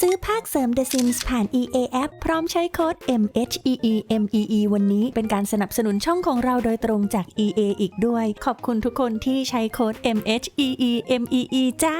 ซื้อภาคเสริม The Sims ผ่าน EA App พร้อมใช้โค้ด MHEE MEE วันนี้เป็นการสนับสนุนช่องของเราโดยตรงจาก EA อีกด้วย ขอบคุณทุกคนที่ใช้โค้ด MHEE MEE จ้า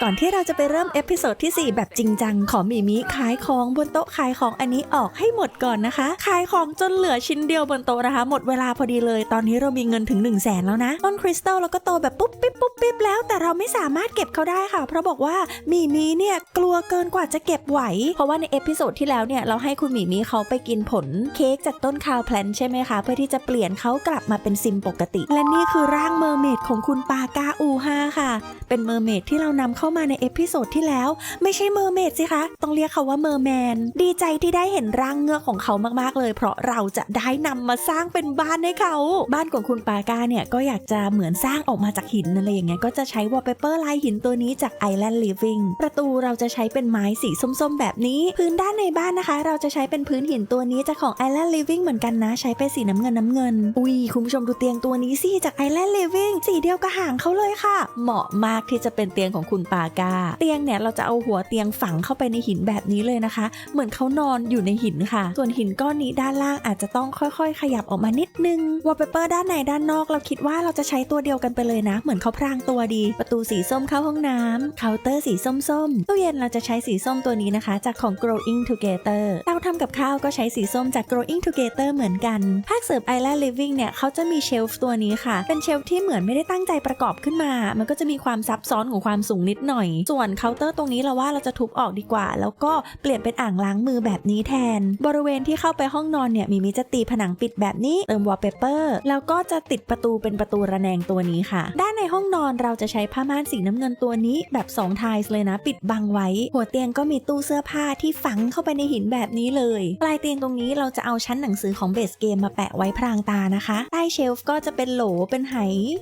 ก่อนที่เราจะไปเริ่มเอพิโซดที่ 4 แบบจริงจัง ขอมีมิขายของบนโต๊ะขายของอันนี้ออกให้หมดก่อนนะคะ ขายของจนเหลือชิ้นเดียวบนโต๊ะนะคะ หมดเวลาพอดีเลย ตอนนี้เรามีเงินถึง 1 0 0 0 0แสนแล้วนะต้นคริสตัลแล้วก็โตแบบปุ๊บปิ๊บปุ๊บปิ๊บแล้วแต่เราไม่สามารถเก็บเขาได้ค่ะ เพราะบอกว่ามีมิเนี่ยกลัวเกินกว่าจะเก็บไหว เพราะว่าในเอพิโซดที่แล้วเนี่ยเราให้คุณมีมิเขาไปกินผลเค้กจากต้นคาวแพลนใช่ไหมคะ เพื่อที่จะเปลี่ยนเขากลับมาเป็นซิมปกติ และนี่คือร่างเมอร์เมดของคุณปากาอูฮาค่ะ เป็นเมอร์เมดที่เรานำเข้ามาในเอพิโซดที่แล้ว ไม่ใช่เมอร์เมดสิคะ ต้องเรียกเขาว่าเมอร์แมน ดีใจที่ได้เห็นร่างเงือกของเขามากๆเลย เพราะเราจะได้นำมาสร้างเป็นบ้านให้เขา บ้านของคุณปากาเนี่ยก็อยากจะเหมือนสร้างออกมาจากหินอะไรอย่างเงี้ยก็จะใช้วอลเปเปอร์ลายหินตัวนี้จาก Island Living ประตูเราจะใช้เป็นไม้สีส้มๆ แบบนี้ พื้นด้านในบ้านนะคะ เราจะใช้เป็นพื้นหินตัวนี้จากของ Island Living เหมือนกันนะใช้เป็นสีน้ำเงินน้ำเงิน อุ้ยคุณผู้ชมดูเตียงตัวนี้สิจาก Island Living สีเดียวกับหางเขาเลยค่ะ เหมาะมากที่จะเป็นเตียงของคุณปากา เตียงเนี่ยเราจะเอาหัวเตียงฝังเข้าไปในหินแบบนี้เลยนะคะ เหมือนเขานอนอยู่ในหินค่ะ ส่วนหินก้อนนี้ด้านล่างอาจจะต้องค่อยๆ ขยับออกมานิดนึงวอลเปเปอร์ด้านในด้านนอกเราคิดว่าเราจะใช้ตัวเดียวกันไปเลยนะ เหมือนเขาพรางตัวดี ประตูสีส้มเข้าห้องน้ำเคาน์เตอร์สีส้มๆตู้เย็นเราจะใช้สีส้มตัวนี้นะคะ จากของ growing together เตาทำกับข้าวก็ใช้สีส้มจาก growing together เหมือนกันภาคเสิริม island living เนี่ยเขาจะมีเชลฟ์ตัวนี้ค่ะ เป็นเชลฟ์ที่เหมือนไม่ได้ตั้งใจประกอบขึ้นมา มันก็จะมีความซับซ้อนของความสูงนิดหน่อย ส่วนเคาน์เตอร์ตรงนี้เราว่าเราจะทุบออกดีกว่า แล้วก็เปลี่ยนเป็นอ่างล้างมือแบบนี้แทน บริเวณที่เข้าไปห้องนอนเนี่ยมิมิจะตีผนังปิดแบบนี้เติมวอลเปเปอร์แล้วก็จะติดประตูเป็นประตูระแนงตัวนี้ค่ะ ด้านในห้องนอนเราจะใช้ผ้าม่านสีน้ำเงินตัวนี้แบบ2ทส์เลยนะ ปิดบังไว้ หัวเตียงก็มีตู้เสื้อผ้าที่ฝังเข้าไปในหินแบบนี้เลย ปลายเตียงตรงนี้เราจะเอาชั้นหนังสือของเบสเกมมาแปะไว้พรางตานะคะ ใต้เชลฟ์ก็จะเป็นโหลเป็นไห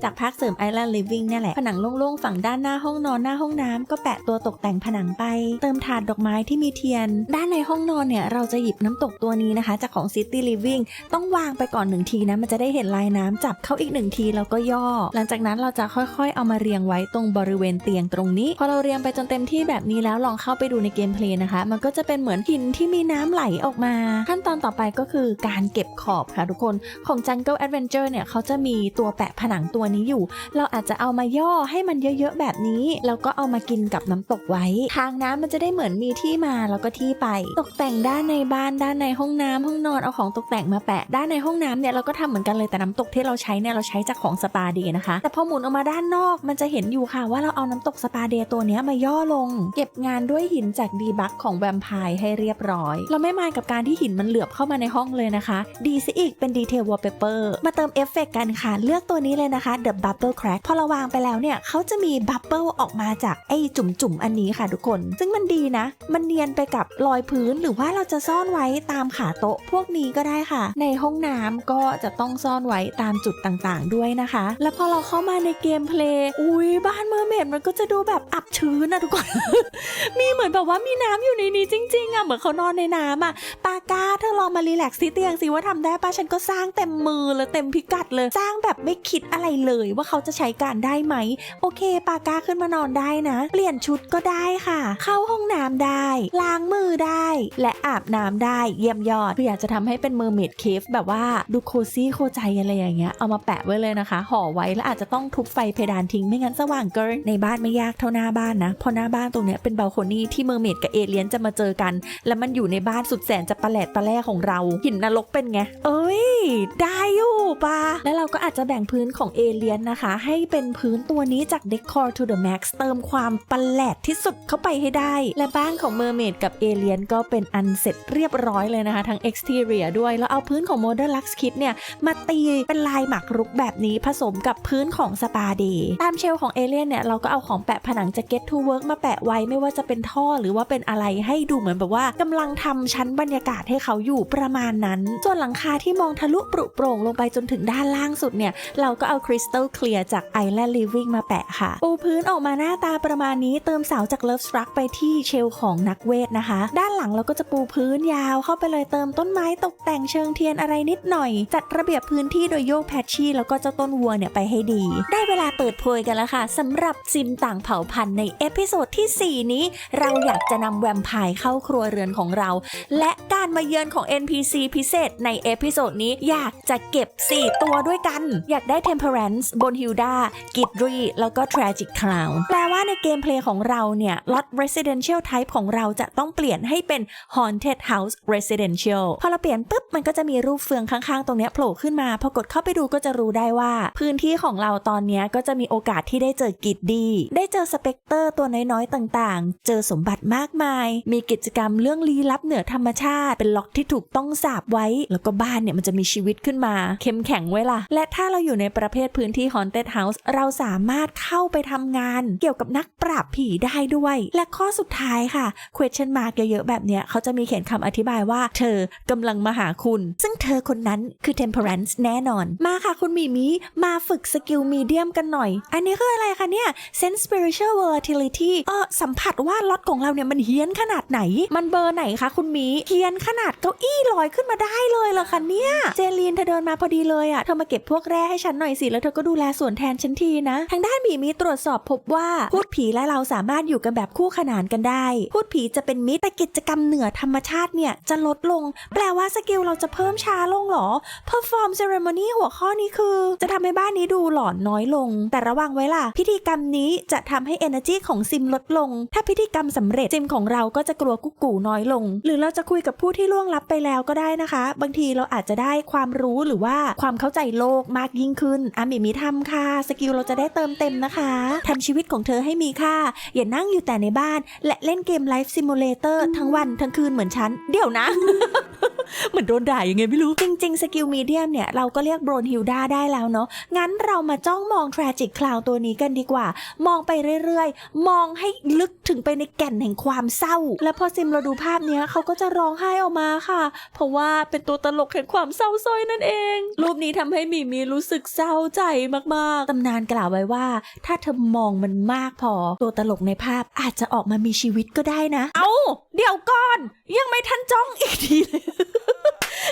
จากภาคเสริม Island Living เนี่แหละผนังโล่งๆฝั่งด้านหน้าห้องนอนหน้าห้องน้ำก็แปะตัวตกแต่งผนังไป เติมถาดดอกไม้ที่มีเทียน ด้านในห้องนอนเนี่ยเราจะหยิบน้ำตกตัวนี้นะคะ จากของ City Living ต้องวางไปก่อนหนึ่งทีนะมันจะได้เห็นลายน้ำจับเข้าอีกหนึ่งทีแล้วก็ย่อ หลังจากนั้นเราจะค่อยๆ เอามาเรียงไว้ตรงบริเวณเตียงตรงนี้ พอเราเรียงไปจนเต็มที่แบบนี้แล้วลองเข้าไปดูในเกมเพลย์นะคะ มันก็จะเป็นเหมือนหินที่มีน้ำไหลออกมา ขั้นตอนต่อไปก็คือการเก็บขอบค่ะทุกคนของ Jungle Adventure เนี่ยเขาจะมีตัวแปะผนังตัวนี้อยู่ เราอาจจะเอามาย่อให้มันเยอะๆแบบนี้แล้วก็เอามากินกับน้ำตกไว้ ทางน้ำมันจะได้เหมือนมีที่มาแล้วก็ที่ไป ตกแต่งด้านในบ้านด้านในห้องน้ำห้องนอนเอาของตกแต่งมาแปะ ด้านในห้องน้ำเนี่ยเราก็ทำเหมือนกันเลยแต่น้ำตกที่เราใช้เนี่ยเราใช้จากของสปาเดย์นะคะ แต่พอหมุนออกมาด้านนอกมันจะเห็นอยู่ค่ะว่าเราเอาน้ำตกสปาเดย์ตัวเนี้ยมาย่อลง เก็บงานด้วยหินจากดีบักของแวมไพร์ให้เรียบร้อย เราไม่มากับการที่หินมันเหลือบเข้ามาในห้องเลยนะคะ ดีซะอีกเป็นดีเทลวอลเปเปอร์มาเติมเอฟเฟกต์กันค่ะ เลือกตัวนี้เลยนะคะ The Bubble Crack พอเราวางไปแล้วเนี่ยเขาจะมีบับเบิลออกมาจากไอ้จุ่มๆอันนี้ค่ะทุกคน ซึ่งมันดีนะ มันเนียนไปกับรอยพื้นหรือว่าเราจะซ่อนไว้ตามขาโต๊ะพวกนี้ก็ได้ค่ะ ในห้องน้ำก็จะต้องซ่อนไว้ตามจุดต่างๆ ด้วยนะคะ แล้วพอเราเข้ามาในเกมเพลย์อุ้ยบ้านเมอร์เมดมันก็จะดูแบบอับชื้นนะทุกคน มีเหมือนแบบว่ามีน้ำอยู่ในนี้จริงๆอะเหมือนเขานอนในน้ำอะปากาเธอลองมารีแลกซ์ที่เตียงสิว่าทำได้ปะฉันก็สร้างเต็มมือเลยเต็มพิกัดเลย สร้างแบบไม่คิดอะไรเลยว่าเขาจะใช้การได้ไหม โอเค ปากาขึ้นมานอนได้นะ เปลี่ยนชุดก็ได้ค่ะ เข้าห้องน้ำได้ ล้างมือได้ และอาบน้ำได้เยี่ยมยอดคืออยากจะทำให้เป็นเมอร์เมดเคฟแบบว่าดูโคซี่โคใจอะไรอย่างเงี้ยเอามาแปะไว้เลยนะคะ ห่อไว้แล้วอาจจะต้องทุบไฟเพดานทิ้งไม่งั้นสว่างเกินในบ้านไม่ยากเท่าหน้าบ้านนะเพราะหน้าบ้านตรงเนี้ยเป็นบัลโคนี่ที่เมอร์เมดกับเอเลียนจะมาเจอกัน แล้วมันอยู่ในบ้านสุดแสนจะประแหลดประแล่ของเราหินนรกเป็นไง เอ้ย ได้อยู่ปะแล้วเราก็อาจจะแบ่งพื้นของเอเลียนนะคะ ให้เป็นพื้นตัวนี้จาก Decor to the Max เติมความประหลดที่สุดเข้าไปให้ได้ และบ้านของเมอร์เมดกับเอเลียนก็เป็นอันเสร็จเรียบร้อยเลยนะคะ ทั้ง exterior ด้วย แล้วเอาพื้นของ Modern Lux Kit เนี่ย มาตีเป็นลายหมักรุกแบบนี้ผสมกับพื้นของสปาเดย์ตามเชลของเอเลียนเนี่ย เราก็เอาของแปะผนังจาก Get to Work มาแปะไว้ไม่ว่าจะเป็นท่อหรือว่าเป็นอะไรให้ดูเหมือนแบบว่ากำลังทำชั้นบรรยากาศให้เขาอยู่ประมาณนั้น ส่วนหลังคาที่มองทะลุปรุโปร่งลงไปจนถึงด้านล่างสุดเนี่ยเราก็เอาคริสตัลเคลียร์จาก Island Living มาแปะค่ะปูพื้นออกมาหน้าตาประมาณนี้เติมเสาจาก Love Struck ไปที่เชลของนักเวทนะคะ ด้านหลังเราก็จะปูพื้นยาวเข้าไปเลยเติมต้นไม้ตกแต่งเชิงเทียนอะไรนิดหน่อย จัดระเบียบพื้นที่โดยโยกแพชชี่แล้วก็เจ้าต้นวัวเนี่ยไปให้ดี ได้เวลาเปิดโพยกันแล้วค่ะสำหรับซิมต่างเผ่าพันธุ์ในเอพิโซดที่ 4 นี้เราเราอยากจะนำแวมไพร์เข้าครัวเรือนของเรา และการมาเยือนของ NPC พิเศษในเอพิโซดนี้อยากจะเก็บ 4 ตัวด้วยกัน อยากได้ Temperance บนฮิลดากิดรีแล้วก็ Tragic Clown แปลว่าาในเกมเพลย์ของเราเนี่ยล็อต Residential Type ของเราจะต้องเปลี่ยนให้เป็น Haunted House Residential พอเราเปลี่ยนปุ๊บ มันก็จะมีรูปเฟืองข้างๆ ตรงนี้โผล่ขึ้นมา พอกดเข้าไปดูก็จะรู้ได้ว่า พื้นที่ของเราตอนนี้ก็จะมีโอกาสที่ได้เจอกิดดี ได้เจอสเปกเตอร์ตัวน้อยๆ ต่างๆ เจอสมบัติมากมาย มีกิจกรรมเรื่องลี้ลับเหนือธรรมชาติ เป็นล็อกที่ถูกต้องสาบไว้ แล้วก็บ้านเนี่ยมันจะมีชีวิตขึ้นมา เข้มแข็งไว้ล่ะ และถ้าเราอยู่ในประเภทพื้นที่ Haunted House เราสามารถเข้าไปทำงาน เกี่ยวกับนักปราบผีได้ด้วย และข้อสุดท้ายค่ะ question mark เยอะๆแบบเนี้ยเขาจะมีเขียนคำอธิบายว่า เธอกำลังมาหาคุณ ซึ่งเธอคนนั้นคือ temperance แน่นอน มาค่ะคุณมีมีมาฝึกสกิลมีเดียมกันหน่อย อันนี้คืออะไรคะเนี่ย sense spiritual volatility เออสัมผัสว่าล็อตของเราเนี่ยมันเฮี้ยนขนาดไหน มันเบอร์ไหนคะคุณมีเฮี้ยนขนาดเก้าอี้ลอยขึ้นมาได้เลยเหรอคะเนี่ยเจลีนเธอเดินมาพอดีเลยอะ่ะเธอมาเก็บพวกแร่ให้ฉันหน่อยสิแล้วเธอก็ดูแลส่วนแทนฉันทีนะ ทางด้านมีมีตรวจสอบพบว่าพูดผีและเราสามารถอยู่กันแบบคู่ขนานกันได้ พูดผีจะเป็นมิตรแต่กิจกรรมเหนือธรรมชาติเนี่ยจะลดลง แปลว่าสกิลเราจะเพิ่มช้าลงหรอ perform ceremony หัวข้อนี้คือ จะทำให้บ้านนี้ดูหลอนน้อยลง แต่ระวังไว้ล่ะ พิธีกรรมนี้จะทำให้ energy ของซิมลดลง ถ้าพิธีกรรมสำเร็จซิมของเราก็จะกลัวกุ๊กกูน้อยลง หรือเราจะคุยกับผู้ที่ล่วงลับไปแล้วก็ได้นะคะ บางทีเราอาจจะได้ความรู้หรือว่าความเข้าใจโลกมากยิ่งขึ้นอะหมีมีทำค่ะ สกิลเราจะได้เติมเต็มนะคะทำชีวิตของเธอให้มีค่า อย่านั่งอยู่แต่ในบ้าน และเล่นเกม Life Simulator ทั้งวันทั้งคืนเหมือนฉัน เดี๋ยวนะ เหมือนโดนด่ายังไงไม่รู้ จริง ๆ สกิลมีเดียมเนี่ย เราก็เรียกโบรนฮิลดาได้แล้วเนาะ งั้นเรามาจ้องมอง Tragic Cloud ตัวนี้กันดีกว่า มองไปเรื่อยๆ มองให้ลึกถึงไปในแก่นแห่งความเศร้า และพอซิมเราดูภาพเนี้ยเขาก็จะร้องไห้ออกมาค่ะ เพราะว่าเป็นตัวตลกแห่งความเศร้าซ้อยนั่นเอง รูปนี้ทำให้หมีมีรู้สึกเศร้าใจมากๆตำนานกล่าวไว้ว่า ถ้าเธอมองมันมากพอ ตัวตลกในภาพอาจจะออกมามีชีวิตก็ได้นะ เอาเดี๋ยวก่อน ยังไม่ทันจ้องอีกทีเลย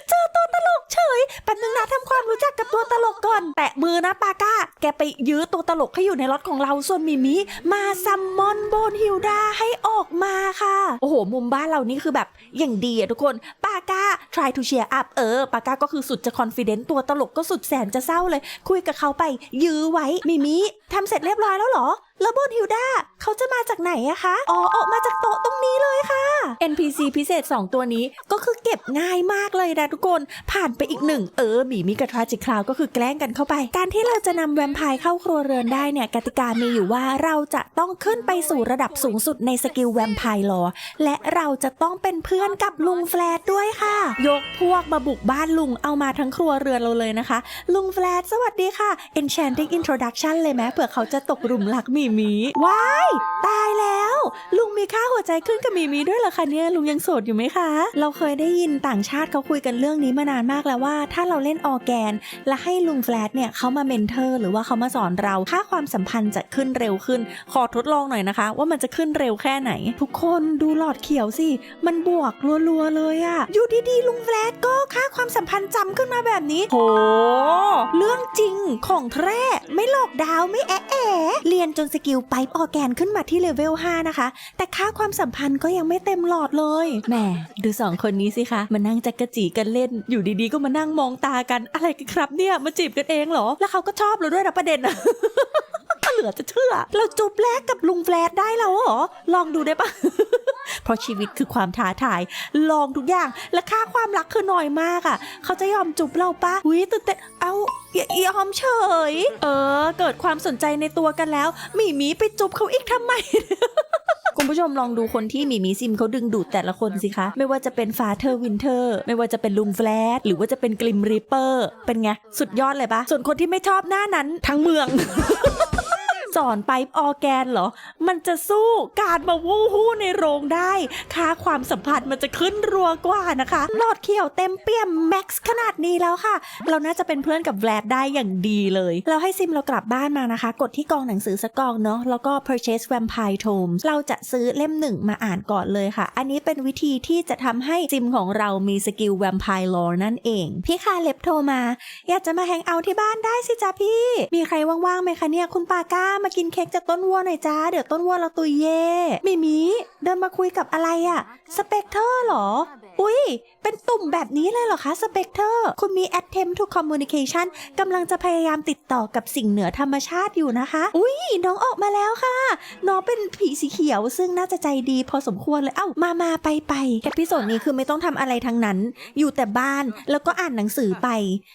เจอตัวตลกเฉยแป๊บนึงนะทำความรู้จักกับตัวตลกก่อน แตะมือนะปาก้า แกไปยื้อตัวตลกให้อยู่ในรถของเราส่วนมิมิมาซัมมอนโบนฮิลดาให้ออกมาค่ะ โอ้โห มุมบ้านเรานี่คือแบบอย่างดีอะทุกคน ปาก้า try to cheer up เออ ปาก้าก็คือสุดจะ confident ตัวตลกก็สุดแสนจะเศร้าเลย คุยกับเขาไปยื้อไว้มิมิทำเสร็จเรียบร้อยแล้วเหรอ แล้วโบนฮิลดาเขาจะมาจากไหนอะคะ อ๋อ ออกมาจากโต๊ะตรงนี้เลยค่ะ NPC พิเศษ 2 ตัวนี้ก็คือเก็บง่ายมากเลยนะทุกคน ผ่านไปอีกหนึ่ง เออหมีมิกับทราจิคลาวก็คือแกล้งกันเข้าไป การที่เราจะนำแวมไพร์เข้าครัวเรือนได้เนี่ยกติกามีอยู่ว่าเราจะต้องขึ้นไปสู่ระดับสูงสุดในสกิลแวมไพร์ลอและเราจะต้องเป็นเพื่อนกับลุงแฟลตด้วยค่ะ ยกพวกมาบุกบ้านลุงเอามาทั้งครัวเรือนเราเลยนะคะ ลุงแฟลตสวัสดีค่ะ Enchanting Introduction เลยไหมเผื่อเขาจะตกหลุมรักหมีมีว้าย ตายแล้ว ลุงมีค่าหัวใจขึ้นกับหมีหมีด้วยเหรอคะเนี่ยลุงยังโสดอยู่ไหมคะ เราเคยได้ยินต่างชาติเขาคุยกันเรื่องนี้มานานมากแล้วว่า ถ้าเราเล่นออร์แกน และให้ลุงแฟลตเนี่ยเขามาเมนเทอร์หรือว่าเขามาสอนเราค่าความสัมพันธ์จะขึ้นเร็วขึ้น ขอทดลองหน่อยนะคะ ว่ามันจะขึ้นเร็วแค่ไหน ทุกคนดูหลอดเขียวสิมันบวกรัวๆเลยอะอยู่ดีๆลุงแฟลตก็ค่าความสัมพันธ์จำขึ้นมาแบบนี้โหเรื่องจริงของแท้ไม่หลอกดาวไม่แอะแอะเรียนจนสกิลไปออแกนขึ้นมาที่เลเวล 5 นะคะ แต่ค่าความสัมพันธ์ก็ยังไม่เต็มหลอดเลย แหม ดูสองคนนี้สิคะมานั่งจักกะจีกันเล่น อยู่ดีๆ ก็มานั่งมองตากันอะไรกันครับเนี่ย มาจีบกันเองเหรอ แล้วเขาก็ชอบเราด้วยนะประเด็น อะเหลือจะเชื่อ เราจูบแรกกับลุงแฟลตได้แล้วเหรอ ลองดูได้ปะ เพราะชีวิตคือความท้าทาย ลองทุกอย่าง และค่าความรักคือน้อยมากอะ่ะ เขาจะยอมจูบเราปะหุยตื่นเต้น เอาอย่ายอมเฉย เออ เกิดความสนใจในตัวกันแล้วหมีหมีไปจูบเขาอีกทำไมคุณผู้ชมลองดูคนที่หมีหมีซิมเขาดึงดูดแต่ละคนสิคะ ไม่ว่าจะเป็นฟาเธอร์วินเทอร์ ไม่ว่าจะเป็นลุงแฟลตหรือว่าจะเป็นกลิมรีเปอร์ เป็นไง สุดยอดเลยปะส่วนคนที่ไม่ชอบหน้านั้นทั้งเมือง สอนไปออแกนเหรอ มันจะสู้การมาวู้ฮู้ในโรงได้ ค่าความสัมพันธ์มันจะขึ้นรัวกว่านะคะหลอดเขียวเต็มเปี่ยมแม็กซ์ขนาดนี้แล้วค่ะ เราน่าจะเป็นเพื่อนกับแวลดได้อย่างดีเลย เราให้ซิมเรากลับบ้านมานะคะ กดที่กองหนังสือสักกองเนาะ แล้วก็ purchase vampire tomes เราจะซื้อเล่มหนึ่งมาอ่านก่อนเลยค่ะ อันนี้เป็นวิธีที่จะทำให้ซิมของเรามีสกิล vampire lore นั่นเอง พี่คาเล็บโทรมา อยากจะมาแฮงเอาท์ที่บ้านได้สิจ้ะพี่ มีใครว่างๆไหมคะเนี่ยคุณปาก้ามามากินเค้กจากต้นวัวหน่อยจ้า เดี๋ยวต้นวัวเราตุยเย่มิมิเดินมาคุยกับอะไรอะสเปกเตอร์เหรอ อุ้ยเป็นตุ่มแบบนี้เลยเหรอคะสเปกเตอร์คุณมี attempt to communication กำลังจะพยายามติดต่อกับสิ่งเหนือธรรมชาติอยู่นะคะ อุ้ยน้องออกมาแล้วค่ะ น้องเป็นผีสีเขียว ซึ่งน่าจะใจดีพอสมควรเลย เอ้า มามาไปไปเอพิโซดนี้คือไม่ต้องทำอะไรทั้งนั้น อยู่แต่บ้านแล้วก็อ่านหนังสือไป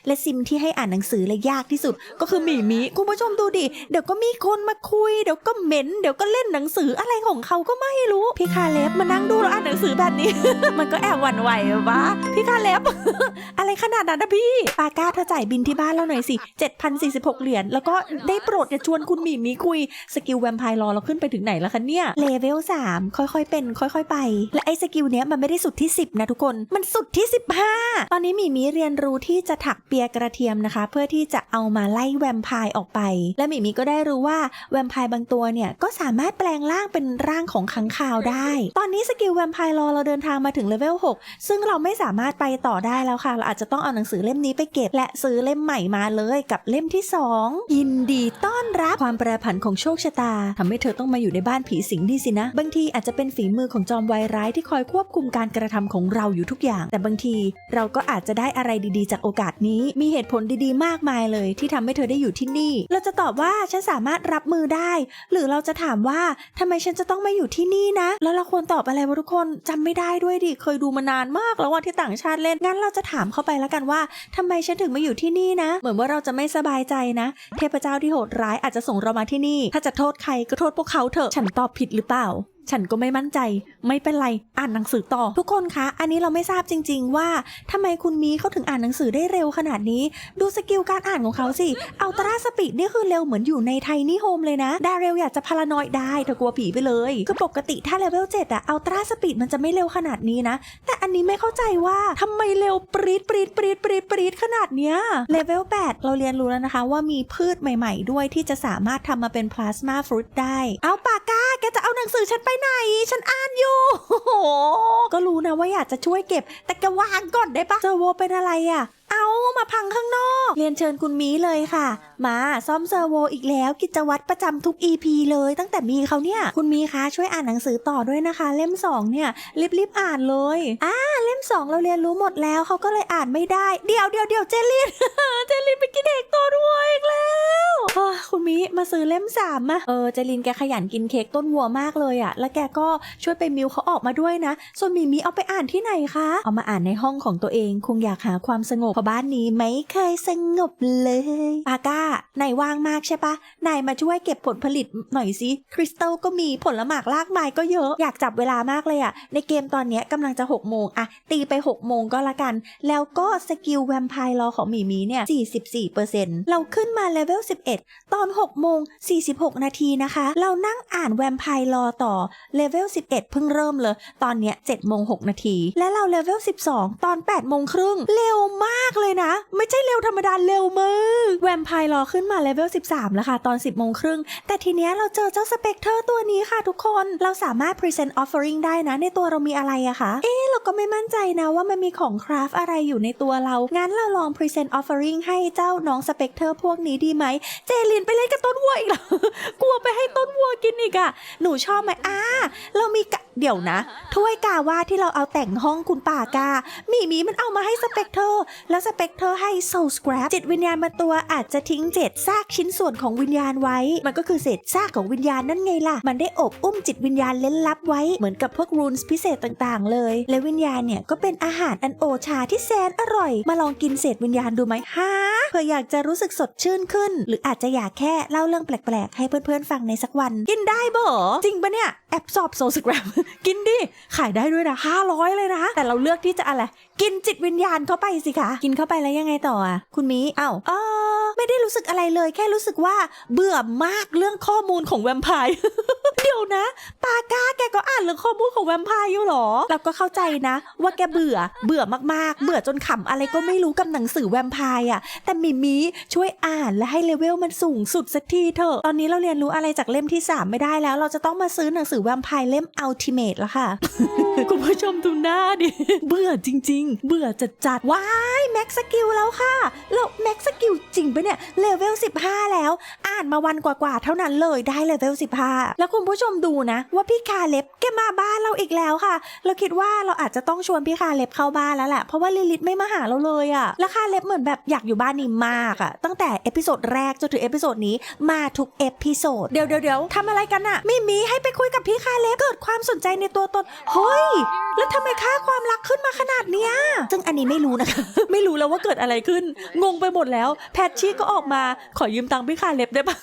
และซิมที่ให้อ่านหนังสือและยากที่สุด ก็คือหมีมิคุณผู้ชมดูดิ เดี๋ยวก็มีคนมาคุย เดี๋ยวก็เหม็น เดี๋ยวก็เล่นหนังสืออะไรของเขาก็ไม่รู้พี่คาเล็บมานั่งดูแล้วอ่านหนังสือแบบนี้ มันก็แอบหวั่นไหววะพี่คาเล็บ อะไรขนาดนั้นนะพี่ปาก้าเธอจ่ายบินที่บ้านเราหน่อยสิ 7,046 เหรียญแล้วก็ได้โปรดอย่าชวนคุณหมีมีคุยสกิลแวมไพร์รอเราขึ้นไปถึงไหนแล้วคะเนี่ยเลเวล3ค่อยๆ เป็น ค่อยๆ ไป และไอ้สกิลเนี้ยมันไม่ได้สุดที่ 10 นะทุกคนมันสุดที่ 15 ตอนนี้หมีมีเรียนรู้ที่จะถักเปียกระเทียมนะคะ เพื่อที่จะเอามาไล่แวมไพร์ออกไป และหมีมีก็ได้รู้ว่าแวมไพร์บางตัวเนี่ยก็สามารถแปลงร่างเป็นร่างของขังคาวได้ ตอนนี้สกิลแวมไพร์รอเราเดินทางมาถึงเลเวล6 ซึ่งเราไม่สามารถไปต่อได้แล้วค่ะ เราอาจจะต้องเอาหนังสือเล่มนี้ไปเก็บ และซื้อเล่มใหม่มาเลยกับเล่มที่ 2 ยินดีต้อนรับความแปรผันของโชคชะตาทำให้เธอต้องมาอยู่ในบ้านผีสิงนี่สินะ บางทีอาจจะเป็นฝีมือของจอมวายร้ายที่คอยควบคุมการกระทำของเราอยู่ทุกอย่าง แต่บางทีเราก็อาจจะได้อะไรดีๆ จากโอกาสนี้ มีเหตุผลดีๆ มากมายเลย ที่ทำให้เธอได้อยู่ที่นี่ เราจะตอบว่าฉันสามารถรับมือได้ หรือเราจะถามว่าทำไมฉันจะต้องมาอยู่ที่นี่นะ แล้วเราควรตอบอะไรวะทุกคนจำไม่ได้ด้วยดิเคยดูมานานมากแล้วว่าที่ต่างชาติเล่นงั้นเราจะถามเข้าไปแล้วกันว่าทำไมฉันถึงมาอยู่ที่นี่นะ เหมือนว่าเราจะไม่สบายใจนะ เทพเจ้าที่โหดร้ายอาจจะส่งเรามาที่นี่ ถ้าจะโทษใครก็โทษพวกเขาเถอะฉันตอบผิดหรือเปล่า ฉันก็ไม่มั่นใจ ไม่เป็นไร อ่านหนังสือต่อ ทุกคนคะ อันนี้เราไม่ทราบจริง ๆ ว่าทำไมคุณมีเขาถึงอ่านหนังสือได้เร็วขนาดนี้ ดูสกิลการอ่านของเขาสิ อัลตราสปีดนี่คือเร็วเหมือนอยู่ในไทนี่โฮมเลยนะ ดาเร็วอยากจะพารานอยได้เธอกลัวผีไปเลย คือปกติถ้าเลเวล7อะอัลตราสปีดมันจะไม่เร็วขนาดนี้นะ แต่อันนี้ไม่เข้าใจว่าทำไมเร็วปรีดปรีดปรีดปรีดปรีดขนาดเนี้ย เลเวล8เราเรียนรู้แล้วนะคะ ว่ามีพืชใหม่ ๆ ด้วยที่จะสามารถทำมาเป็นพลาสมาฟรุตได้ เอาปากกาแกจะเอาหนังสือฉันไปไหน ฉันอ่านอยู่ก็รู้นะว่าอยากจะช่วยเก็บ แต่แกวางก่อนได้ปะเจอร์โวเป็นอะไรอะ เอามาพังข้างนอก เรียนเชิญคุณมีเลยค่ะ มาซ่อมเซอร์โวอีกแล้ว กิจวัตรประจำทุก EP เลย ตั้งแต่มีเขาเนี่ย คุณมีคะช่วยอ่านหนังสือต่อด้วยนะคะ เล่ม 2 เนี่ยรีบๆอ่านเลยอ่าเล่ม 2 เราเรียนรู้หมดแล้วเขาก็เลยอ่านไม่ได้ เดี๋ยวเดี๋ยวเดี๋ยวเจลินเจลลินไปกินเด็กตัวด้วยอีกแล้วโอ้ยคุณ มีมาซื้อเล่มสามมาเออเจลินแกขยันกินเค้กต้นวัวมากเลยอะแล้วแกก็ช่วยไปมิวเขาออกมาด้วยนะ ส่วนมีมีเอาไปอ่านที่ไหนคะ เอามาอ่านในห้องของตัวเองคงอยากหาความสงบเพราะบ้านนี้ไม่เคยสงบเลยปาก้านายว่างมากใช่ปะนายมาช่วยเก็บผลผลิตหน่อยสิคริสตัลก็มีผลละหมากลากไม้ก็เยอะอยากจับเวลามากเลยอะในเกมตอนนี้ยกำลังจะ6โมงอะตีไป6โมงก็และกัน แล้วก็สกิลแวมไพร์รอของมีมีเนี่ย44%เราขึ้นมาเลเวล11 ตอน6โมง46 นาทีนะคะ เรานั่งอ่านแวมไพร์รอต่อเลเวล11 เพิ่งเริ่มเลย ตอนเนี้ย7โมง6นาที และเราเลเวล12 ตอน8โมงครึ่งเร็วมากเลยนะ ไม่ใช่เร็วธรรมดาเร็วมากแวมไพร์รอขึ้นมาเลเวล13 แล้วค่ะ ตอน 10โมงครึ่งแต่ทีเนี้ยเราเจอเจ้าสเปกเตอร์ตัวนี้ค่ะทุกคนเราสามารถ present offering ได้นะ ในตัวเรามีอะไรอะคะเอ๊เราก็ไม่มั่นใจนะว่ามันมีของคราฟอะไรอยู่ในตัวเรางั้นเราลอง present offering ให้เจ้าน้องสเปกเตอร์พวกนี้ดีไหมเจลินไปเลนกับต้นวัวอีกเหรอกลัวไปให้ต้นวัวกินอีกอะหนูชอบไหมอ่าเรามีกะเดี๋ยวนะถ้วยกาว่าที่เราเอาแต่งห้องคุณป่ากามีมีมันเอามาให้สเปกเตอร์ แล้วสเปกเตอร์ให้ soul scrap จิตวิญญาณบาตัวอาจจะทิ้งเจ็ดซากชิ้นส่วนของวิญญาณไว้ มันก็คือเศษซากของวิญญาณนั่นไงล่ะ มันได้อบอุ้มจิตวิญญาณเล้นลับไว้เหมือนกับพวกรูนส์พิเศษต่างๆ เลย และวิญญาณเนี่ยก็เป็นอาหารอันโอชาที่แสนอร่อย มาลองกินเศษวิญญาณดูไหมฮะเพื่ออยากจะรู้สึกสดชื่นขึ้น หรืออาจจะอยากแค่เล่าเรื่องแปลกๆ ให้เพื่อนๆฟังในสักวัน กินได้บ่จริงปะเนี่ย แอบสอบโซสแกรมกินดิ ขายได้ด้วยนะ500เลยนะ แต่เราเลือกที่จะอะไร กินจิตวิญญาณเข้าไปสิคะ กินเข้าไปแล้วยังไงต่ออะ คุณมีอ้าวเออไม่ได้รู้สึกอะไรเลย แค่รู้สึกว่าเบื่อมากเรื่องข้อมูลของแวมไพร์ เดี๋ยวนะ ปาก้าแกก็อ่านเรื่องข้อมูลของแวมไพร์อยู่เหรอ เราก็เข้าใจนะ ว่าแกเบื่อ เบื่อมากๆ เบื่อจนขำอะไรก็ไม่รู้กับหนังสือแวมไพร์อะ แต่มิมีช่วยอ่านและให้เลเวลมันสูงสุดสักทีเถอะ ตอนนี้เราเรียนรู้อะไรจากเล่มที่ 3 ไม่ได้แล้ว เราจะต้องมาซื้อหนังสือแวมไพร์เล่มอัลติเมทแล้วค่ะ คุณผู้ชมดูหน้าดิ เบื่อจริง ๆ เบื่อจัดจัดๆว้ายแม็กสกิลแล้วค่ะ แล้วแม็กสกิลจริงปะเนี่ย เลเวล 15 แล้ว อ่านมาวันกว่าๆเท่านั้นเลยได้เลเวล 15 แล้วคุณผู้ชมดูนะ ว่าพี่คาเล็บแกมาบ้านเราอีกแล้วค่ะ เราคิดว่าเราอาจจะต้องชวนพี่คาเล็บเข้าบ้านแล้วแหละเพราะว่าลิลิตไม่มาหาเราเลยอะแล้วคาเล็บเหมือนแบบอยากอยู่บ้านนี้มากอะตั้งแต่เอพิโซดแรกจนถึงเอพิโซดนี้มาทุกเอพิโซดเดี๋ยวเดี๋ยวเดี๋ยวทำอะไรกันอะมิมีให้ไปคุยกับพี่คาเล็บเกิดความสนใจในตัวตนเฮ้ยแล้วทำไมค่าความรักขึ้นมาขนาดเนี้ยซึ่งอันนี้ไม่รู้นะคะ ไม่รู้แล้วว่าเกิดอะไรขึ้น งงไปหมดแล้ว แพทชี่ก็ออกมาขอยืมตังค์พี่คาเล็บได้ปะ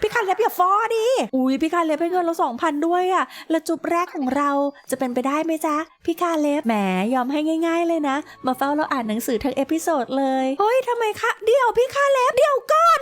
พี่คาเล็บอย่าฟอดิอุ้ยพี่คาเล็บให้เงินเราสองพันด้วยอะแล้วจุบแรกของเราจะเป็นไปได้ไหมจ๊ะ พี่คาเล็บแหมยอมให้ง่าย ๆ เลยนะ มาเฝ้าเราอ่านหนังสือทั้งเอพิโซดเลย เฮ้ยทำไมคะ เดี๋ยวพี่คาเล็บเดี๋ยวก่อน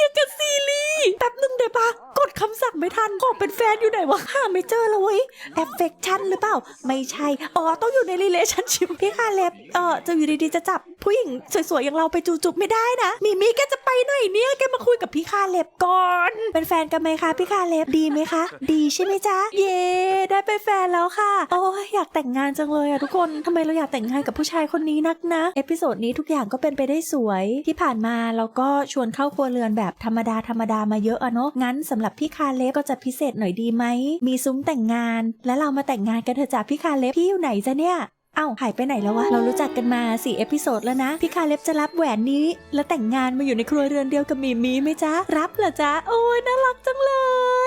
ยังกับซีรีส์แป๊บนึงเดี๋ยวปะกดคำสั่งไม่ทันขอเป็นแฟนอยู่ไหนวะหาไม่เจอแล้วเว้ยแอฟเฟกชันหรือเปล่า ไม่ใช่ อ๋อ ต้องอยู่ในรีเลชั่นชิพพี่คาเล็บเออจะอยู่ดีๆจะจับผู้หญิงสวยๆ อย่างเราไปจูจุบไม่ได้นะ มีมีแกจะไปไหนเนี่ย แกมาคุยกับพี่คาเล็บก่อน เป็นแฟนกันไหมคะพี่คาเล็บดีไหมคะ ดีใช่ไหมจ๊ะ เย่ได้เป็นแฟนแล้วค่ะ โอ้ยอยากแต่งงานจังเลยอะทุกคนทำไมเราอยากแต่งงานกับผู้ชายคนนี้นักนะ เอพิโซดนี้ทุกอย่างก็เป็นไปได้สวย ที่ผ่านมาเราก็ชวนเข้าครัวเรือนแบบธรรมดาธรรมดามาเยอะอะเนาะงั้นสำหรับพี่คาเล็บก็จะพิเศษหน่อยดีไหมมีซุ้มแต่งงาน และเรามาแต่งงานกันเถอะจ้ะพี่คาเล็บพี่อยู่ไหนจ้ะเนี่ย เอ้าหายไปไหนแล้ววะ เรารู้จักกันมาสี่เอพิโซดแล้วนะ พี่คาเล็บจะรับแหวนนี้ แล้วแต่งงานมาอยู่ในครัวเรือนเดียวกับมีมีไหมจ๊ะ รับเหรอจ๊ะ โอ้ยน่ารักจังเล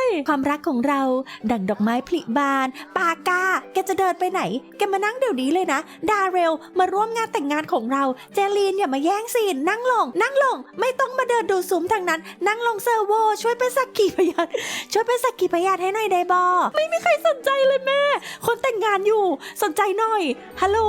ย ความรักของเรา ดั่งดอกไม้ผลิบาน ปากาแกจะเดินไปไหน แกมานั่งเดี๋ยวนี้เลยนะ ดาเรลมาร่วมงานแต่งงานของเรา เจลีนอย่ามาแย่งซีนนั่งลง นั่งลง ไม่ต้องมาเดินดูซุ้มทางนั้น นั่งลงเซอร์โว ช่วยเป็นสักขีพยาน ช่วยเป็นสักขีพยานให้หน่อยได้บอไม่มีใครสนใจเลยแม่ คนแต่งงานอยู่ สนใจหน่อยฮัลโหล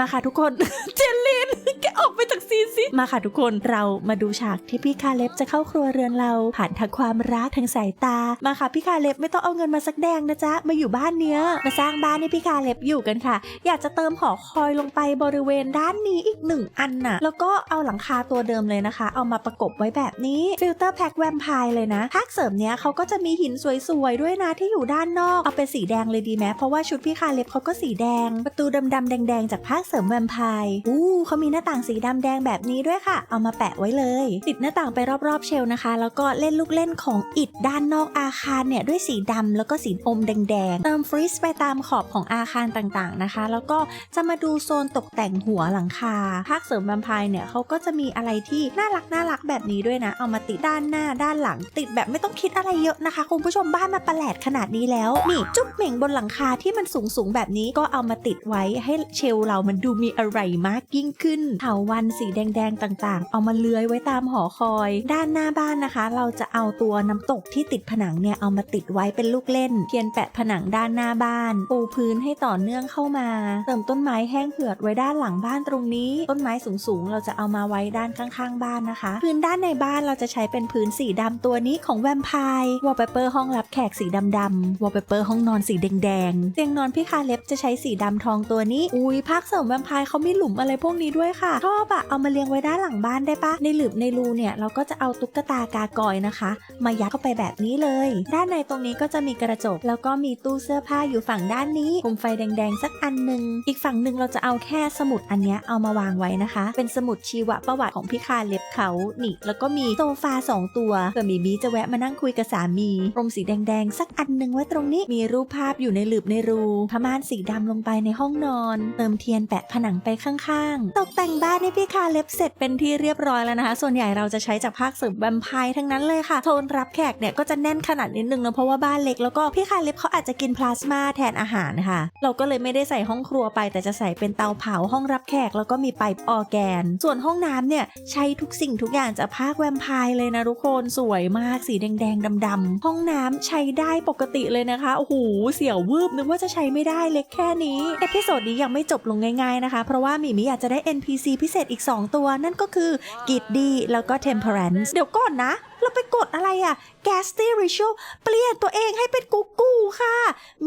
มาค่ะทุกคน เจนลินแกออกไปจากซีนสิ มาค่ะทุกคน เรามาดูฉากที่พี่คาเล็บจะเข้าครัวเรือนเรา ผ่านทางความรักทางสายตา มาค่ะพี่คาเล็บไม่ต้องเอาเงินมาสักแดงนะจ๊ะ มาอยู่บ้านเนี้ย มาสร้างบ้านให้พี่คาเล็บอยู่กันค่ะ อยากจะเติมหอคอยลงไปบริเวณด้านนี้อีกหนึ่งอันน่ะ แล้วก็เอาหลังคาตัวเดิมเลยนะคะ เอามาประกบไว้แบบนี้ฟิลเตอร์แพ็คแวมไพร์เลยนะภาคเสริมเนี้ยเขาก็จะมีหินสวยๆด้วยนะที่อยู่ด้านนอก เอาเป็นสีแดงเลยดีไหมเพราะว่าชุดพี่คาเล็บเขาก็สีแดง ประตูดำๆแดงๆ จากภาคเสริมแวมไพร์อู้เขามีหน้าต่างสีดำแดงแบบนี้ด้วยค่ะ เอามาแปะไว้เลย ติดหน้าต่างไปรอบๆเชลนะคะ แล้วก็เล่นลูกเล่นของอิฐด้านนอกอาคารเนี่ยด้วยสีดำแล้วก็สีอมแดงๆ เติมฟรีซไปตามขอบของอาคารต่างๆนะคะ แล้วก็จะมาดูโซนตกแต่งหัวหลังคา ภาคเสริมแวมไพร์เนี่ยเขาก็จะมีอะไรที่น่ารักน่ารักแบบนี้ด้วยนะ เอามาติดด้านหน้าด้านหลัง ติดแบบไม่ต้องคิดอะไรเยอะนะคะคุณผู้ชมบ้านมาประหลาดขนาดนี้แล้วนี่จุ๊บเหม่งบนหลังคาที่มันสูงสูงๆแบบนี้ก็เอามาติดไว้ให้เชลเรามันดูมีอะไรมากยิ่งขึ้นเถาวันสีแดงๆต่างๆ เอามาเลื้อยไว้ตามหอคอย ด้านหน้าบ้านนะคะ เราจะเอาตัวน้ำตกที่ติดผนังเนี่ยเอามาติดไว้เป็นลูกเล่น เทียนแปะผนังด้านหน้าบ้าน ปูพื้นให้ต่อเนื่องเข้ามา เติมต้นไม้แห้งเหือดไว้ด้านหลังบ้านตรงนี้ ต้นไม้สูงๆ เราจะเอามาไว้ด้านข้างๆ บ้านนะคะ พื้นด้านในบ้านเราจะใช้เป็นพื้นสีดำตัวนี้ของแวมไพร์วอลเปเปอร์ห้องรับแขกสีดำๆวอลเปเปอร์ห้องนอนสีแดงๆเตียงนอนพี่คาเล็บจะใช้สีดำทองตัวนี้อุ้ยภาคเสริมแวมไพร์เขามีหลุมอะไรพวกนี้ด้วยค่ะชอบอะเอามาเลี้ยงไว้ด้านหลังบ้านได้ปะในหลืบในรูเนี่ยเราก็จะเอาตุ๊กตากากอยนะคะ มายัดเข้าไปแบบนี้เลย ด้านในตรงนี้ก็จะมีกระจก แล้วก็มีตู้เสื้อผ้าอยู่ฝั่งด้านนี้คุมไฟแดงๆสักอันหนึ่งอีกฝั่งหนึ่งเราจะเอาแค่สมุดอันเนี้ยเอามาวางไว้นะคะ เป็นสมุดชีวประวัติของพี่คาเล็บเขานี่แล้วก็มีโซฟาสองตัวเผื่อมีบีจะแวะมานั่งคุยกับสามีพรมสีแดงๆ สักอันหนึ่งไว้ตรงนี้มีรูปภาพอยู่ในหลืบในรูผ้าม่านสีดำลงไปในห้องนอนเติมเทียนแปะผนังไปข้างๆ ตกแต่งบ้านให้พี่คาเล็บเสร็จเป็นที่เรียบร้อยแล้วนะคะ ส่วนใหญ่เราจะใช้จากภาคเสริมแวมไพร์ทั้งนั้นเลยค่ะ โทนรับแขกเนี่ยก็จะแน่นขนาดนิดนึงนะเพราะว่าบ้านเล็กแล้วก็พี่คาเล็บเขาอาจจะกินพลาสมาแทนอาหารค่ะ เราก็เลยไม่ได้ใส่ห้องครัวไป แต่จะใส่เป็นเตาเผาห้องรับแขกแล้วก็มีไปออร์แกน ส่วนห้องน้ำเนี่ยใช้ทุกสิ่งทุกอย่างจากภาคแวมไพร์เลยนะทุกคนสวยมากสีแดงๆดำๆห้องน้ำใช้ได้ปกติเลยนะคะโอ้โหเสียววืบนึกว่าจะใช้ไม่ได้เล็กแค่นี้เอพิโซดนี้ยังไม่จบลงง่ายๆนะคะ เพราะว่าหมีมิอยากจะได้ NPC พิเศษอีก 2 ตัว นั่นก็คือกิดดีแล้วก็ Temperance เดี๋ยวก่อนนะ เราไปกดอะไรอะ แกสตี้ริช a l เปลี่ยนตัวเองให้เป็นกุ๊กกูค่ะ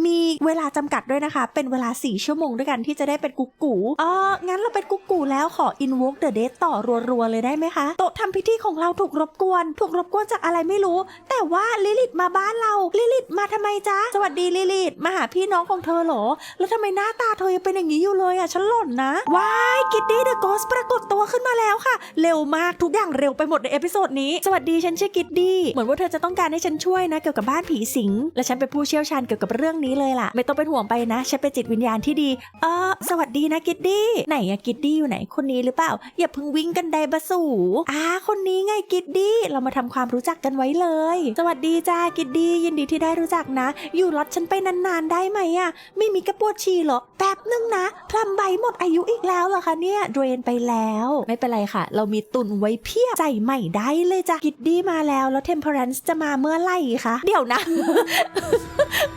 มีเวลาจำกัดด้วยนะคะ เป็นเวลา 4 ชั่วโมงด้วยกันที่จะได้เป็นกุ๊กกูเอองั้นเราเป็นกุ๊กกูแล้วขอ invoke the dead ต่อรัวๆเลยได้ไหมคะโต๊ะทำพิธีของเราถูกรบกวน ถูกรบกวนจากอะไรไม่รู้ แต่ว่าลิลิตมาบ้านเราลิลิตมาทำไมจ๊ะสวัสดีลิลิตมาหาพี่น้องของเธอเหรอ แล้วทำไมหน้าตาเธอยังเป็นอย่างนี้อยู่เลยอะฉันหล่นนะว้ายกิดดี้เดอะโกสปรากฏตัวขึ้นมาแล้วค่ะ เร็วมากทุกอย่างเร็วไปหมดในเอพิโซดนี้สวัสดีฉันชื่อกิดดี้เหมือนว่าเธอจะต้องการให้ฉันช่วยนะเกี่ยวกับบ้านผีสิง และฉันเป็นผู้เชี่ยวชาญเกี่ยวกับเรื่องนี้เลยล่ะ ไม่ต้องเป็นห่วงไปนะ ฉันเป็นจิตวิญญาณที่ดี เออสวัสดีนะกิดดี้ไหนอะกิดดี้อยู่ไหนคนนี้หรือเปล่า อย่าเพิ่งวิ่งกันไดบะสู่อ่าคนนี้ไงกิดดี้เรามาทำความรู้จักกันไว้เลย สวัสดีจ้ากิดดี้ยินดีที่ได้รู้จักนะ อยู่รถฉันไปนานๆได้ไหมอะไม่มีกระปวดฉี่เหรอแป๊บนึงนะพลัมใบหมดอายุอีกแล้วเหรอคะเนี่ยเดรนไปแล้ว ไม่เป็นไรค่ะ เรามีตุนไว้เพียบใจใหม่ได้เลยจ้ะกิดดี้มาแล้วแล้วเทมเพอเรนซ์จะมาเมื่อไหร่คะ เดี๋ยวนะ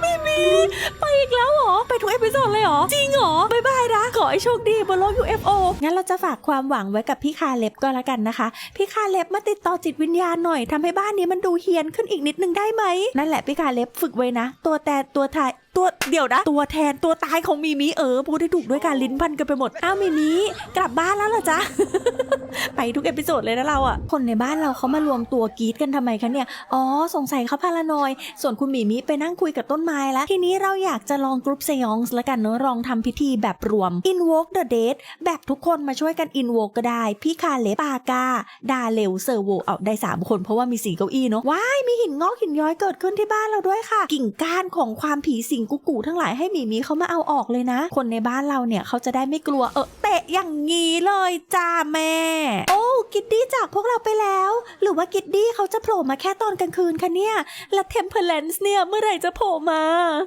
ไม่มี ไปอีกแล้วเหรอ ไปทุกเอพิโซดเลยเหรอ จริงเหรอบายบายนะ ขอให้โชคดีบนโลก UFO งั้นเราจะฝากความหวังไว้กับพี่คาเล็บก็แล้วกันนะคะ พี่คาเล็บมาติดต่อจิตวิญญาณหน่อยทำให้บ้านนี้มันดูเฮียนขึ้นอีกนิดนึงได้ไหม นั่นแหละพี่คาเล็บฝึกไว้นะ ตัวแต่ตัวทาย ตัวเดี๋ยวนะ ตัวแทนตัวตายของมีมีเออพูดได้ถูกด้วยการลิ้นพันกันไปหมด อ้าวมีมีกลับบ้านแล้วเหรอจ๊ะ ไปทุกเอพิโซดเลยนะเราอะคนในบ้านเราเขามารวมตัวกรีดกันทำไมคะเนี่ย อ๋อ สงสัยเขาพารานอย ส่วนคุณหมีมิไปนั่งคุยกับต้นไม้แล้ว ทีนี้เราอยากจะลองกรุ๊ปเซยองส์ละกันเนอะลองทำพิธีแบบรวม Invoke the Dead แบบทุกคนมาช่วยกัน Invoke ก็ได้ พี่คาเลปากา ดาเลวเซอร์โวเอาได้ 3 คนเพราะว่ามีสีเก้าอี้เนาะว้ายมีหินงอกหินย้อยเกิดขึ้นที่บ้านเราด้วยค่ะ กิ่งก้านของความผีสิงกุกูทั้งหลายให้หมีมีเขามาเอาออกเลยนะ คนในบ้านเราเนี่ยเขาจะได้ไม่กลัวเออเตะอย่างงี้เลยจ้าแม่ โอ้กิดดี้จากพวกเราไปแล้ว หรือว่ากิดดี้เขาจะโผล่มาแค่ตอนกลางคืนคะเนี่ยและเทมเพลนส์เนี่ยเมื่อไหร่จะโผล่มา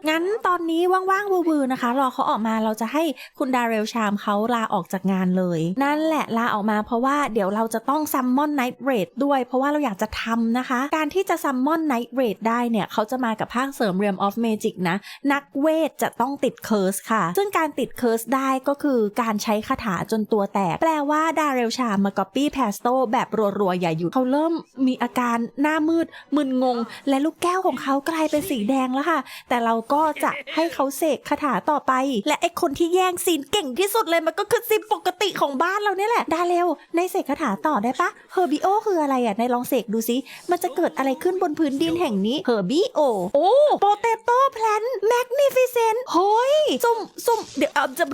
งั้นตอนนี้ว่างๆวือๆนะคะ รอเขาออกมาเราจะให้คุณดาเรลชามเขาลาออกจากงานเลย นั่นแหละลาออกมาเพราะว่าเดี๋ยวเราจะต้องซัมมอนไนท์เรดด้วย เพราะว่าเราอยากจะทำนะคะ การที่จะซัมมอนไนท์เรดได้เนี่ยเขาจะมากับภาคเสริม Realm of Magic นะนักเวทจะต้องติดเคิร์สค่ะ ซึ่งการติดเคิร์สได้ก็คือการใช้คาถาจนตัวแตก แปลว่าดาเรลชามมาก๊อปปี้แพสโตแบบรัวๆ อย่าหยุดเขาเริ่มมีอาการหน้ามืด มึนงง และลูกแก้วของเขากลายเป็นสีแดงแล้วค่ะ แต่เราก็จะให้เขาเสกคาถาต่อไป และไอคนที่แย่งซีนเก่งที่สุดเลยมันก็คือซีนปกติของบ้านเราเนี่ยแหละดาเรลในเสกคาถาต่อได้ปะเฮอร์บิโอคืออะไรอะในลองเสกดูซิมันจะเกิดอะไรขึ้นบนพื้นดินแห่งนี้เฮอร์บิโอโอ้โปเตโต้แพลนแมกนิฟิเซนเฮ้ยสุ่มสุ่มเดี๋ยวเอาจะ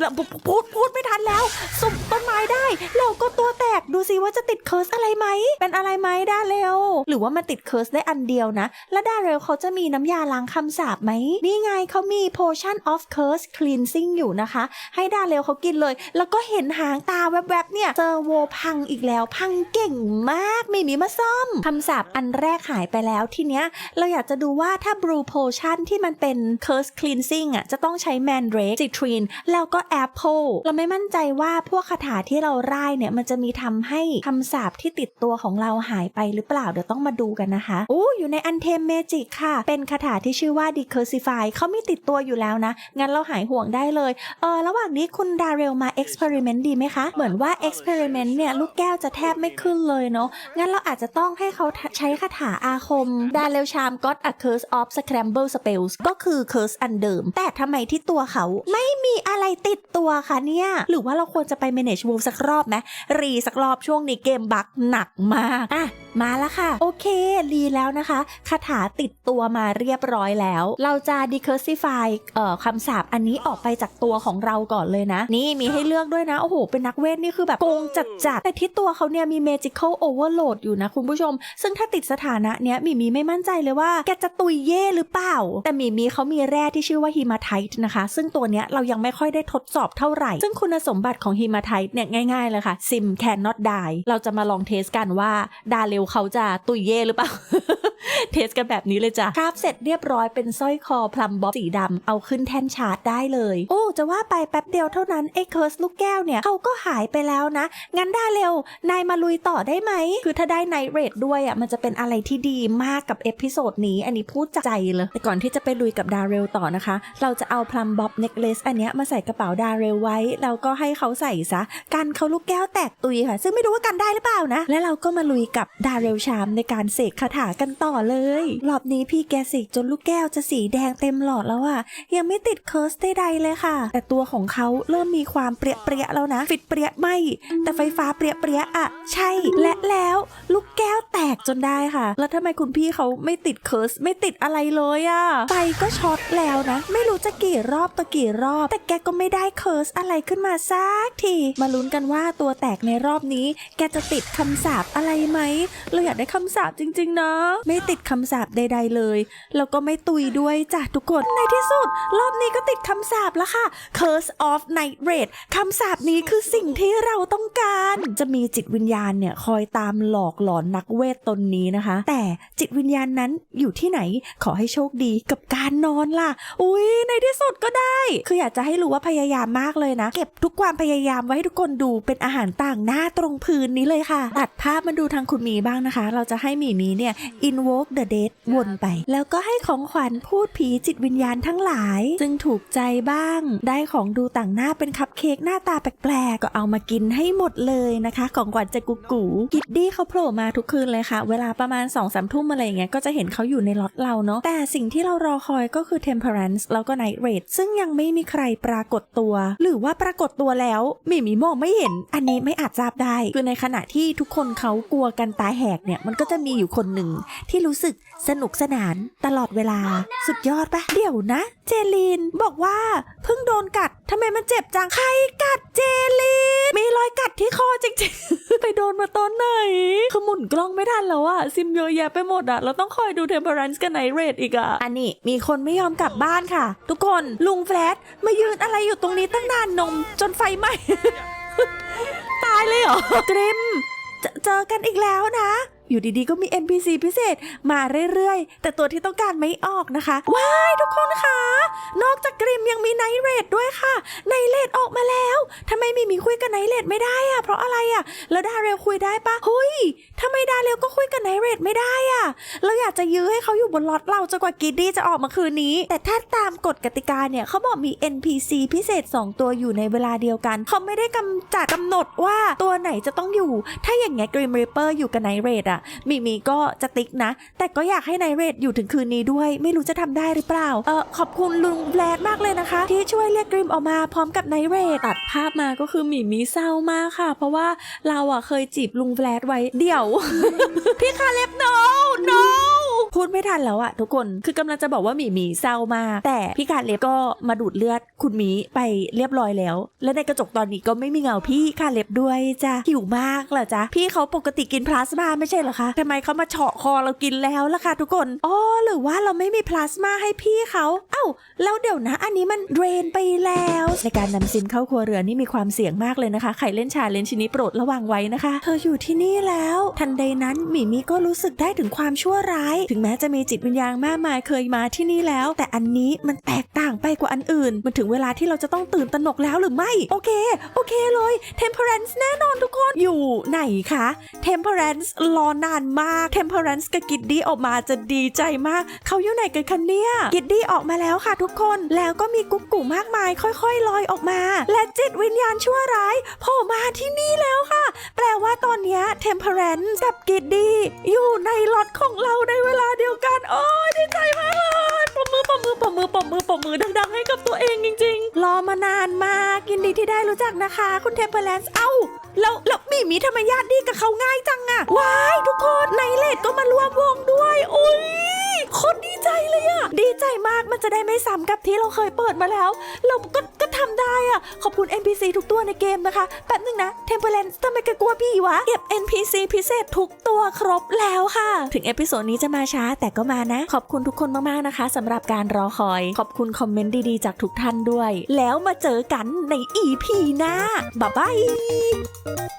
พูดพูดไม่ทันแล้ว สุ่มต้นไม้ได้ เราก็ตัวแตกดูซิว่าจะติดเคิร์สอะไรไหม เป็นอะไรไหมดาเรลหรือว่ามันติดเคิร์สได้อันเดียวนะ แล้วดาเรลเขาจะมีน้ำยาล้างคำสาปไหม นี่ไงเขามี potion of curse cleansing อยู่นะคะ ให้ดาเรลเขากินเลย แล้วก็เห็นหางตาแวบๆเนี่ยเจอโวพังอีกแล้ว พังเก่งมากไม่มีมาซ่อมคำสาปอันแรกหายไปแล้วทีเนี้ยเราอยากจะดูว่าถ้า blue potion ที่มันเป็น curse cleansing อะจะต้องใช้ mandrake citrine แล้วก็ apple เราไม่มั่นใจว่าพวกคาถาที่เราร่ายเนี่ยมันจะมีทำให้คำสาปที่ติดตัวของเราหายไปหรือเปล่าเดี๋ยวต้องมาดูกันนะคะโอ้อยู่ใน Untame Magic ค่ะ เป็นคาถาที่ชื่อว่า Decursify เขามีติดตัวอยู่แล้วนะ งั้นเราหายห่วงได้เลยเออระหว่างนี้คุณดาเรลมา experiment ดีไหมคะ เหมือนว่า experiment เนี่ยลูกแก้วจะแทบไม่ขึ้นเลยเนาะงั้นเราอาจจะต้องให้เขาใช้คาถาอาคม ดาเรลชาม got a curse of scramble spells ก็คือ curse อันเดิม แต่ทำไมที่ตัวเขาไม่มีอะไรติดตัวคะเนี่ย หรือว่าเราควรจะไป manage wolf สักรอบไหมรีสักรอบช่วงนี้เกมบักหนักมากอะ มาแล้วค่ะ โอเครีแล้วนะคะคาถาติดตัวมาเรียบร้อยแล้ว เราจะ decursify เอ่อคำสาปอันนี้ออกไปจากตัวของเราก่อนเลยนะ นี่มีให้เลือกด้วยนะ โอ้โห เป็นนักเวทนี่คือแบบโกงจัดๆแต่ที่ตัวเขาเนี่ยมี magical overload อยู่นะคุณผู้ชม ซึ่งถ้าติดสถานะเนี้ยมีมีไม่มั่นใจเลยว่าแกจะตุยเย่หรือเปล่า แต่มีมีเขามีแร่ที่ชื่อว่า hematite นะคะ ซึ่งตัวเนี้ยเรายังไม่ค่อยได้ทดสอบเท่าไหร่ ซึ่งคุณสมบัติของ hematite เนี่ยง่ายๆเลยค่ะ sim cannot die เราจะมาลองเทสกันว่าดาเร็วเขาจะตุยเย่หรือเปล่า เทสกันแบบนี้เลยจ้ะคราบเสร็จเรียบร้อยเป็นสร้อยคอพลัมบ๊อบสีดำเอาขึ้นแท่นชาร์จได้เลย โอ้ จะว่าไปแป๊บเดียวเท่านั้นไอ้เคิร์สลูกแก้วเนี่ยเขาก็หายไปแล้วนะ งั้นได้เร็ว นายมาลุยต่อได้ไหม คือถ้าได้ไนท์เรดด้วยอะมันจะเป็นอะไรที่ดีมากกับเอพิโซดนี้ อันนี้พูดจากใจเลย แต่ก่อนที่จะไปลุยกับดาเรลต่อนะคะ เราจะเอาพลัมบ๊อบเน็กเลสอันเนี้ยมาใส่กระเป๋าดาเรลไว้แล้วก็ให้เขาใส่ซะกันเขาลูกแก้วแตกตุยค่ะ ซึ่งไม่รู้ว่ากันได้หรือเปล่านะ และเราก็มาลุยกับดาเรลชามในการเสกคาถากันต่อเลยรอบนี้พี่แกสิจนลูกแก้วจะสีแดงเต็มหลอดแล้วอะยังไม่ติดเคิร์สใดๆเลยค่ะ แต่ตัวของเขาเริ่มมีความเปรี้ยๆแล้วนะฟิตเปรี้ยไม่ แต่ไฟฟ้าเปรี้ยๆอะใช่และแล้วลูกแก้วแตกจนได้ค่ะ แล้วทำไมคุณพี่เขาไม่ติดเคิร์สไม่ติดอะไรเลยอะไฟก็ช็อตแล้วนะ ไม่รู้จะกี่รอบต่อกี่รอบ แต่แกก็ไม่ได้เคิร์สอะไรขึ้นมาสักทีมาลุ้นกันว่าตัวแตกในรอบนี้ แกจะติดคำสาปอะไรไหมเราอยากได้คำสาปจริง ๆ นะ ไม่ติดคำสาปใด ๆ เลย แล้วก็ไม่ตุยด้วยจ้ะทุกคน ในที่สุด รอบนี้ก็ติดคำสาปแล้วค่ะ Curse of Night Raid คำสาปนี้คือสิ่งที่เราต้องการ จะมีจิตวิญญาณเนี่ยคอยตามหลอกหลอนนักเวทตนนี้นะคะ แต่จิตวิญญาณนั้นอยู่ที่ไหนขอให้โชคดีกับการนอนล่ะ อุ้ยในที่สุดก็ได้ คืออยากจะให้รู้ว่าพยายามมากเลยนะ เก็บทุกความพยายามไว้ให้ทุกคนดูเป็นอาหารต่างหน้าตรงพื้นนี้เลยค่ะ ตัดภาพมาดูทางคุณมีบ้างนะคะ เราจะให้หมีมีเนี่ย invoke the dead วนไป แล้วก็ให้ของขวัญพูดผีจิตวิญญาณทั้งหลาย ซึ่งถูกใจบ้าง ได้ของดูต่างหน้าเป็นคัพเค้กหน้าตาแปลกๆ ก็เอามากินให้หมดเลยนะคะ ของขวัญจากกุ๊กกูกิดดี้เขาโผล่มาทุกคืนเลยค่ะ เวลาประมาณ2องสามทุ่มอะไรอย่างเงี้ยก็จะเห็นเขาอยู่ในล็อตเราเนาะแต่สิ่งที่เรารอคอยก็คือ temperance แล้วก็ night raid ซึ่งยังไม่มีใครปรากฏตัว หรือว่าปรากฏตัวแล้วหมีมีมองไม่เห็น อันนี้ไม่อาจทราบได้คือในขณะที่ทุกคนเขากลัวกันตายแหกเนี่ยมันก็จะมีอยู่คนหนึ่งที่รู้สึกสนุกสนานตลอดเวลา สุดยอดปะเดี๋ยวนะ เจลีนบอกว่าเพิ่งโดนกัดทำไมมันเจ็บจังใครกัดเจลีนมีรอยกัดที่คอจริงๆ ไปโดนมาตอนไหนคือหมุนกล้องไม่ทันแล้วอะซิมเยอะแยะไปหมดอะเราต้องคอยดูเทมเพอรันซ์กับไนเรทอีกอะอันนี้มีคนไม่ยอมกลับบ้านค่ะ ทุกคนลุงแฟลตมายืนอะไรอยู่ตรงนี้ตั้งนานนมจนไฟไหม้ตายเลยเหรอกริม จอเจอกันอีกแล้วนะ อยู่ดีๆ ก็มี NPC พิเศษมาเรื่อยๆ แต่ตัวที่ต้องการไม่ออกนะคะ ว้ายทุกคนคะ นอกจากกริมยังมีไนท์เรดด้วยค่ะ ไนท์เรดออกมาแล้วทำไมมีมีคุยกับไนท์เรดไม่ได้อะเพราะอะไรอะแล้วดาเรลคุยได้ปะเฮ้ยทำไมดาเรลก็คุยกับไนท์เรดไม่ได้อะเราอยากจะยื้อให้เขาอยู่บนล็อตเราจนกว่ากิดดี้จะออกมาคืนนี้ แต่ถ้าตามกฎกติกาเนี่ยเขาบอกมี NPC พิเศษ 2 ตัวอยู่ในเวลาเดียวกัน เขาไม่ได้กำจัดกำหนดว่าตัวไหนจะต้องอยู่ ถ้าอย่างเงี้ยกริมริปเปอร์อยู่กับไนท์เรดอะมีมีก็จะติ๊กนะ แต่ก็อยากให้ไนท์เรดอยู่ถึงคืนนี้ด้วย ไม่รู้จะทำได้หรือเปล่า เออขอบคุณลุงแบลดมากเลยนะคะ ที่ช่วยเรียกกริมออกมาพร้อมกับไนท์เรดตัดภาพมาก็คือหมีมีเศร้ามากค่ะ เพราะว่าเราอะเคยจีบลุงแบลดไว้เดี๋ยว พี่คาเล็บ no no พูดไม่ทันแล้วอะทุกคนคือกำลังจะบอกว่าหมีหมีเศร้ามากแต่พี่คาเล็บก็มาดูดเลือดคุณหมีไปเรียบร้อยแล้ว และในกระจกตอนนี้ก็ไม่มีเงาพี่คาเล็บด้วยจ้ะหิวมากเหรอจ๊ะพี่เขาปกติกินพลาสมาไม่ใช่เหรอคะทำไมเขามาเฉาะคอเรากินแล้วล่ะคะทุกคนอ๋อหรือว่าเราไม่มีพลาสมาให้พี่เขาเอ้าแล้วเดี๋ยวนะ อันนี้มันเดรนไปแล้วในการนำซินเข้าครัวเรือนนี่มีความเสี่ยงมากเลยนะคะใครเล่นชาเลนจ์ชิ้นนี้โปรดระวังไว้นะคะ เธออยู่ที่นี่แล้ว ทันใดนั้นหมีมีก็รู้สึกได้ถึงความชั่วร้ายถึงแม้จะมีจิตวิญญาณมากมายเคยมาที่นี่แล้ว แต่อันนี้มันแตกต่างไปกว่าอันอื่น มันถึงเวลาที่เราจะต้องตื่นตระหนกแล้วหรือไม่ โอเค โอเคเลย Temperance แน่นอนทุกคนอยู่ไหนคะ Temperance รอนานมาก Temperance กับกิดดี้ออกมาจะดีใจมาก เขาอยู่ไหนกันคะเนี่ยกิดดี้ออกมาแล้วค่ะทุกคนแล้วก็มีกุ๊กกูมากมาย ค่อยๆลอยออกมา และจิตวิญญาณชั่วร้ายโผล่มาที่นี่แล้วค่ะ แปลว่าตอนนี้ Temperance กับกิดดี้อยู่ในล็อตของเราในเวลาเดียวกันโอ้ยดีใจมากเลยปมมือปมมือปมมือปมมือปมมือดัง ๆ ให้กับตัวเองจริง ๆ รอมานานมากยินดีที่ได้รู้จักนะคะ คุณ Temperance เอ้าแล้วแล้วมีมีทำไมญาติดีกับเขาง่ายจังอะว้ายทุกคนในเลดก็มาร่วมวงด้วยอุ้ย คนดีใจเลยอะดีใจมากมันจะได้ไม่ซ้ำกับที่เราเคยเปิดมาแล้ว เราก็ก็ทำได้อะขอบคุณ NPC ทุกตัวในเกมนะคะแป๊บนึงนะ Temperance ทำไมกกลัวพี่วะ เก็บ NPC พิเศษทุกตัวครบแล้วค่ะ ถึงเอพิโซดนี้จะมาช้าแต่ก็มานะ ขอบคุณทุกคนมากๆนะคะสำหรับการรอคอย ขอบคุณคอมเมนต์ดีๆจากทุกท่านด้วย แล้วมาเจอกันใน EP หน้าบ๊ายบาย